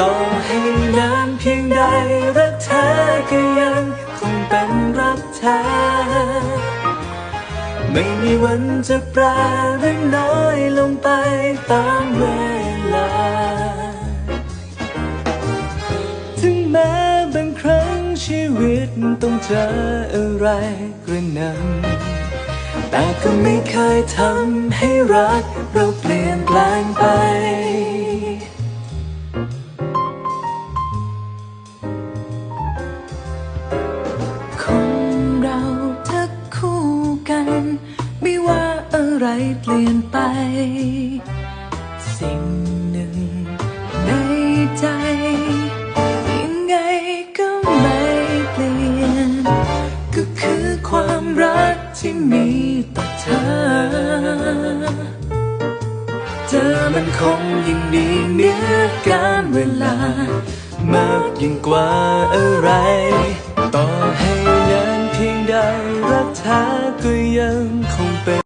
ต่อให้นานเพียงใดรักแท้ก็ยังคงเป็นรักแท้ไม่มีวันจะแปรหรือน้อยลงไปตามเวลา ถึงแม้บางครั้งชีวิตต้องเจออะไรกระหนำแต่ก็ไม่เคยทำให้รักเราเปลี่ยนแปลงไป อะไรเปลี่ยนไป สิ่งหนึ่งในใจ ยังไงก็ไม่เปลี่ยน ก็คือความรักที่มีต่อเธอ เธอมันคงยิ่งดีเหนือการเวลามากยิ่งกว่าอะไร ต่อให้นานเพียงใดรักเธอก็ยังคงเป็น